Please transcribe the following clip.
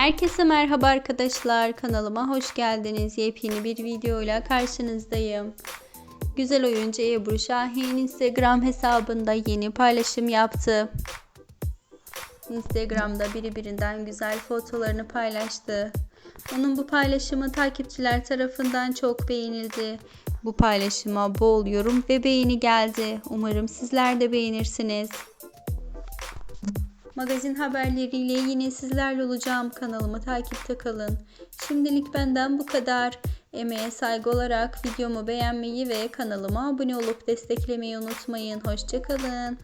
Herkese merhaba arkadaşlar. Kanalıma hoş geldiniz. Yepyeni bir videoyla karşınızdayım. Güzel oyuncu Ebru Şahin Instagram hesabında yeni paylaşım yaptı. Instagram'da birbirinden güzel fotolarını paylaştı. Onun bu paylaşımı takipçiler tarafından çok beğenildi. Bu paylaşıma bol yorum ve beğeni geldi. Umarım sizler de beğenirsiniz. Magazin haberleriyle yine sizlerle olacağım. Kanalımı takipte kalın. Şimdilik benden bu kadar. Emeğe saygı olarak videomu beğenmeyi ve kanalıma abone olup desteklemeyi unutmayın. Hoşçakalın.